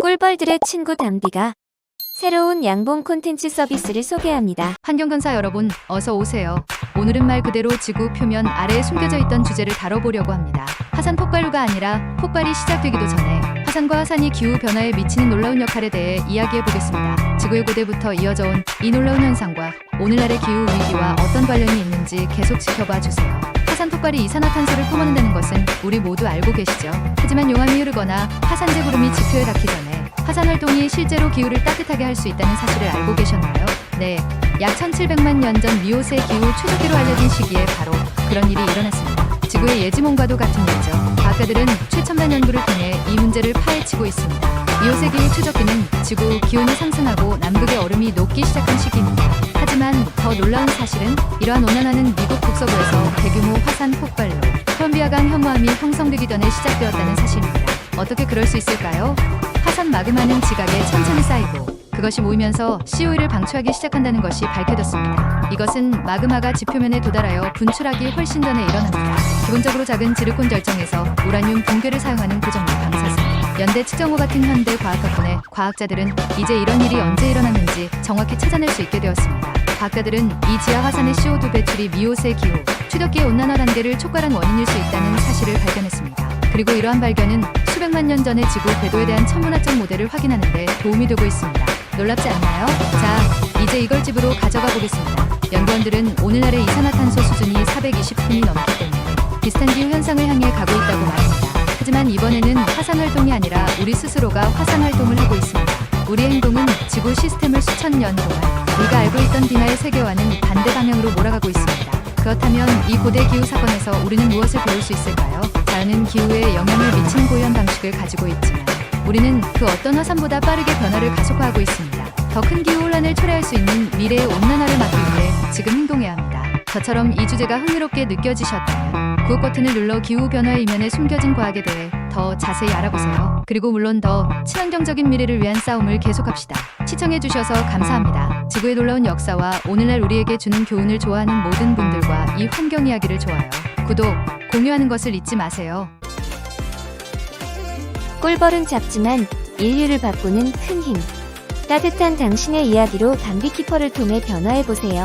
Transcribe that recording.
꿀벌들의 친구 담비가 새로운 양봉 콘텐츠 서비스를 소개합니다. 환경근사 여러분, 어서 오세요. 오늘은 말 그대로 지구 표면 아래에 숨겨져 있던 주제를 다뤄보려고 합니다. 화산 폭발류가 아니라 폭발이 시작되기도 전에 화산과 화산이 기후 변화에 미치는 놀라운 역할에 대해 이야기해 보겠습니다. 지구의 고대부터 이어져 온 이 놀라운 현상과 오늘날의 기후 위기와 어떤 관련이 있는지 계속 지켜봐 주세요. 화산 폭발이 이산화탄소를 뿜어낸다는 것은 우리 모두 알고 계시죠? 하지만 용암이 흐르거나 화산재 구름이 지표에 닿기 전에 화산 활동이 실제로 기후를 따뜻하게 할 수 있다는 사실을 알고 계셨나요? 네, 약 1700만 년 전 미오세 기후 최저기로 알려진 시기에 바로 그런 일이 일어났습니다. 지구의 예지몽과도 같은 일이죠. 과학자들은 최첨단 연구를 통해 이 문제를 파헤치고 있습니다. 미오세 기후 최저기는 지구 기온이 상승하고 남극의 얼음이 녹기 시작한 시기입니다. 하지만 더 놀라운 사실은 이러한 온난화는 미국 북서부에서 대규모 화산 폭발로 콜롬비아강 혐오함이 형성되기 전에 시작되었다는 사실입니다. 어떻게 그럴 수 있을까요? 화산 마그마는 지각에 천천히 쌓이고 그것이 모이면서 CO2를 방출하기 시작한다는 것이 밝혀졌습니다. 이것은 마그마가 지표면에 도달하여 분출하기 훨씬 전에 일어납니다. 기본적으로 작은 지르콘 절정에서 우라늄 붕괴를 사용하는 고정력 방사선. 연대 측정호 같은 현대 과학 덕분에 과학자들은 이제 이런 일이 언제 일어났는지 정확히 찾아낼 수 있게 되었습니다. 과학자들은 이 지하 화산의 CO2 배출이 미오세 기후, 추덕기의 온난화 단계를 촉발한 원인일 수 있다는 사실을 발견했습니다. 그리고 이러한 발견은 수백만 년 전의 지구 궤도에 대한 천문학적 모델을 확인하는 데 도움이 되고 있습니다. 놀랍지 않나요? 자, 이제 이걸 집으로 가져가 보겠습니다. 연구원들은 오늘날의 이산화탄소 수준이 420톤이 넘기 때문에 비슷한 기후 현상을 향해 가고 있다고 말합니다. 하지만 이번에는 화산 활동이 아니라 우리 스스로가 화산 활동을 하고 있습니다. 우리의 행동은 지구 시스템을 수천 년 동안 우리가 알고 있던 진화의 세계와는 반대 방향으로 몰아가고 있습니다. 그렇다면 이 고대 기후 사건에서 우리는 무엇을 배울 수 있을까요? 자연은 기후에 영향을 미치는 고유한 방식을 가지고 있지만 우리는 그 어떤 화산보다 빠르게 변화를 가속화하고 있습니다. 더 큰 기후 혼란을 초래할 수 있는 미래의 온난화를 막기 위해 지금 행동해야 합니다. 저처럼 이 주제가 흥미롭게 느껴지셨다면 구독 버튼을 눌러 기후 변화의 이면에 숨겨진 과학에 대해 더 자세히 알아보세요. 그리고 물론 더 친환경적인 미래를 위한 싸움을 계속합시다. 시청해주셔서 감사합니다. 지구의 놀라운 역사와 오늘날 우리에게 주는 교훈을 좋아하는 모든 분들과 이 환경 이야기를 좋아요. 구독, 공유하는 것을 잊지 마세요. 꿀벌은 작지만 인류를 바꾸는 큰 힘. 따뜻한 당신의 이야기로 담비키퍼를 통해 변화해보세요.